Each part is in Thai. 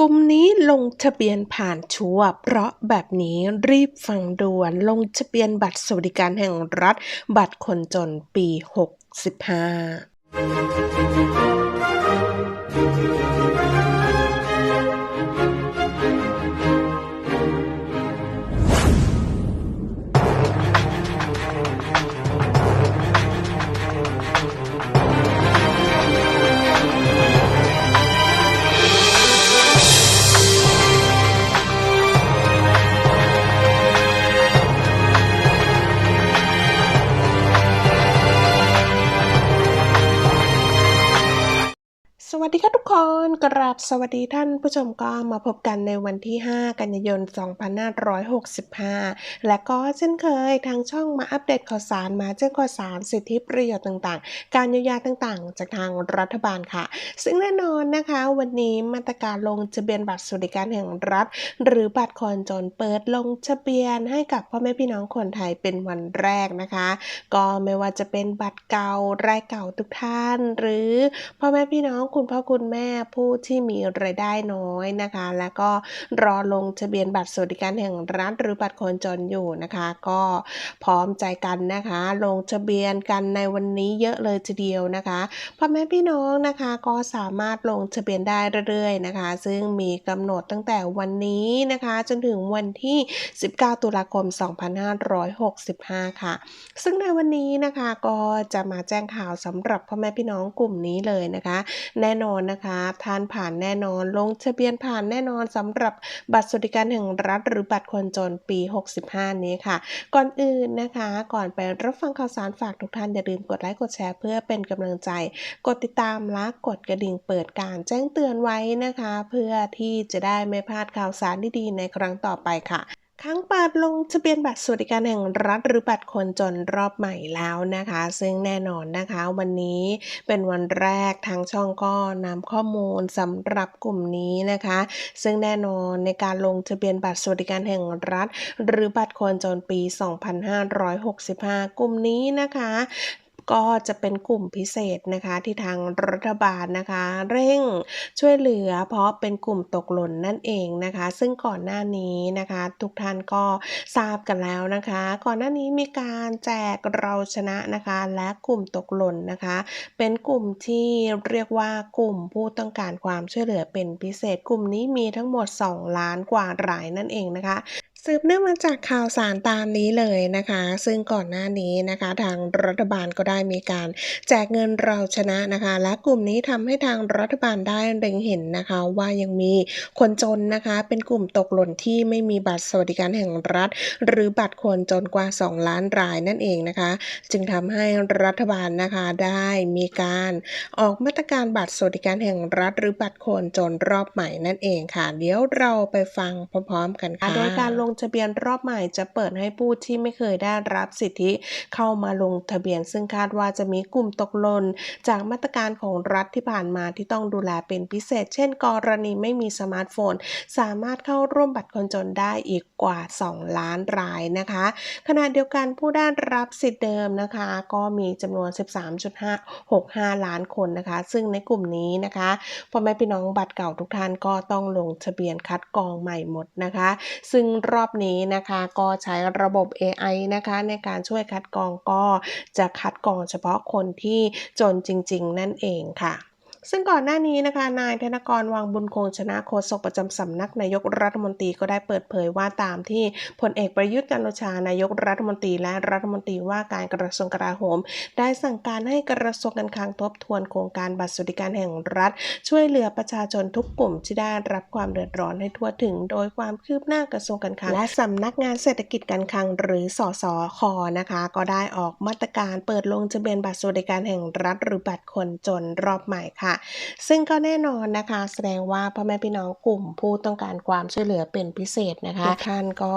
กลุ่มนี้ลงทะเบียนผ่านชัวเพราะแบบนี้รีบฟังด่วนลงทะเบียนบัตรสวัสดิการแห่งรัฐ บัตรคนจนปี 65 วัสดีค่ะทุกคนกราบสวัสดีท่านผู้ชมก็มาพบกันในวันที่ 5 กันยายน 2565 และก็เช่นเคยทางช่องมาอัปเดตข่าวสารมาแจ้งข่าวสารสิทธิประโยชน์ต่างๆ การเยียวยาต่างๆ จากทางรัฐบาลค่ะ ซึ่งแน่นอนนะคะ วันนี้มาตรการลงทะเบียนบัตรสวัสดิการแห่งรัฐ หรือบัตรคนจนเปิดลงทะเบียนให้กับพ่อแม่พี่น้องคนไทยเป็นวันแรกนะคะ ก็ไม่ว่าจะเป็นบัตรเก่ารายเก่าทุกท่าน หรือพ่อแม่พี่น้องคุณพ่อคุณแม่ผู้ที่มีรายได้น้อยนะคะ แล้วก็รอลงทะเบียนบัตรสวัสดิการแห่งรัฐหรือบัตรคนจนอยู่นะคะ ก็พร้อมใจกันนะคะ ลงทะเบียนกันในวันนี้เยอะเลยทีเดียวนะคะพ่อแม่พี่น้องนะคะก็สามารถลงทะเบียนได้เรื่อยๆนะคะ ซึ่งมีกำหนดตั้งแต่วันนี้นะคะ จนถึงวันที่ 19 ตุลาคม 2565 ค่ะ ซึ่งในวันนี้นะคะก็จะมาแจ้งข่าวสำหรับพ่อแม่พี่น้องกลุ่มนี้เลยนะคะแน่นอนนะคะทานผ่านแน่นอน ลงทะเบียนผ่านแน่นอนสำหรับบัตรสวัสดิการแห่งรัฐ หรือบัตรคนจนปี 65 นี้ค่ะ ก่อนอื่นนะคะ ก่อนไปรับฟังข่าวสารฝากทุกท่านอย่าลืมกดไลค์กดแชร์เพื่อเป็นกำลังใจ กดติดตามและกดกระดิ่งเปิดการแจ้งเตือนไว้นะคะ เพื่อที่จะได้ไม่พลาดข่าวสารดีๆในครั้งต่อไปค่ะ ครั้งปิดลงทะเบียนบัตรสวัสดิการแห่งรัฐหรือบัตรคนจนรอบใหม่แล้วนะคะ ซึ่งแน่นอนนะคะ วันนี้เป็นวันแรกทางช่องก็นำข้อมูลสำหรับกลุ่มนี้นะคะ ซึ่งแน่นอนในการลงทะเบียนบัตรสวัสดิการแห่งรัฐ หรือบัตรคนจนปี 2565 กลุ่มนี้นะคะ ก็จะเป็นกลุ่มพิเศษนะคะที่ทางรัฐบาลนะคะ เร่งช่วยเหลือเพราะเป็นกลุ่มตกหล่นนั่นเองนะคะ ซึ่งก่อนหน้านี้นะคะ ทุกท่านก็ทราบกันแล้วนะคะ ก่อนหน้านี้มีการแจกเราชนะนะคะ และกลุ่มตกหล่นนะคะ เป็นกลุ่มที่เรียกว่ากลุ่มผู้ต้องการความช่วยเหลือเป็นพิเศษ กลุ่มนี้มีทั้งหมด 2 ล้านกว่ารายนั่นเองนะคะ สืบเนื่องมาจากข่าวสารตามนี้เลยนะคะ ซึ่งก่อนหน้านี้นะคะ ทางรัฐบาลก็ได้มีการแจกเงินเราชนะนะคะ และกลุ่มนี้ทำให้ทางรัฐบาลได้เล็งเห็นนะคะ ว่ายังมีคนจนนะคะ เป็นกลุ่มตกหล่นที่ไม่มีบัตรสวัสดิการแห่งรัฐ หรือบัตรคนจนกว่า 2 ล้านรายนั่นเองนะคะ จึงทำให้รัฐบาลนะคะได้มีการออกมาตรการบัตรสวัสดิการแห่งรัฐ หรือบัตรคนจนรอบใหม่นั่นเองค่ะ เดี๋ยวเราไปฟังพร้อม ๆ กันค่ะโดยการลงงทะเบียนรอบใหม่จะเปิดให้ผู้ที่ไม่เคยได้รับสิทธิเข้ามาลงทะเบียน ซึ่งคาดว่าจะมีกลุ่มตกหล่นจากมาตรการของรัฐที่ผ่านมาที่ต้องดูแลเป็นพิเศษ เช่น กรณีไม่มีสมาร์ทโฟน สามารถเข้าร่วมบัตรคนจนได้อีกกว่า 2 ล้านรายนะคะ ขณะเดียวกันผู้ได้รับสิทธิ์เดิมนะคะ ก็มีจำนวน 13.65 ล้านคนนะคะ ซึ่งในกลุ่มนี้นะคะพ่อแม่พี่น้องบัตรเก่าทุกท่านก็ต้องลงทะเบียนคัดกรองใหม่หมดนะคะ ซึ่งรอบนี้นะคะก็ใช้ระบบ AI นะคะในการช่วยคัดกรองก็จะคัดกรองเฉพาะคนที่จนจริง ๆ นั่นเองค่ะ ซึ่งก่อนหน้านี้นะคะ นายธนกรวังบุญคงชนะโฆษกประจำสำนักนายกรัฐมนตรีก็ได้เปิดเผยว่าตามที่พลเอกประยุทธ์จันทร์โอชานายกรัฐมนตรีและรัฐมนตรีว่าการกระทรวงกลาโหม ได้สั่งการให้กระทรวงการคลังทบทวนโครงการบัตรสวัสดิการแห่งรัฐ ช่วยเหลือประชาชนทุกกลุ่มที่ได้รับความเดือดร้อนให้ทั่วถึง โดยความคืบหน้ากระทรวงการคลังและสำนักงานเศรษฐกิจการคลังหรือสสคนะคะ ก็ได้ออกมาตรการเปิดลงทะเบียนบัตรสวัสดิการแห่งรัฐ หรือบัตรคนจนรอบใหม่ค่ะซึ่งก็แน่นอนนะคะ แสดงว่าพ่อแม่พี่น้องกลุ่มผู้ต้องการความช่วยเหลือเป็นพิเศษนะคะทุกท่านก็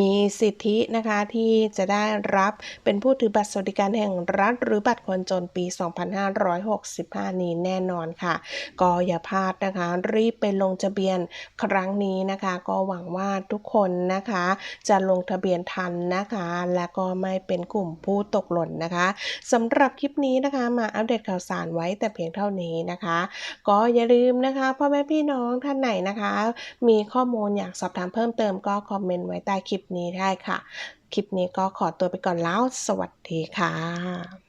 มีสิทธินะคะที่จะได้รับเป็นผู้ถือบัตรสวัสดิการแห่งรัฐ หรือบัตรคนจนปี 2565 นี้แน่นอนค่ะ ก็อย่าพลาดนะคะ รีบไปลงทะเบียนครั้งนี้นะคะ ก็หวังว่าทุกคนนะคะ จะลงทะเบียนทันนะคะ และก็ไม่เป็นกลุ่มผู้ตกหล่นนะคะสำหรับคลิปนี้นะคะ มาอัปเดตข่าวสารไว้แต่เพียงเท่านี้นะคะ ก็อย่าลืมนะคะพ่อแม่พี่น้องท่านไหนนะคะ มีข้อมูลอยากสอบถามเพิ่มเติมก็คอมเมนต์ไว้ใต้คลิปนี้ได้ค่ะ คลิปนี้ก็ขอตัวไปก่อนแล้ว สวัสดีค่ะ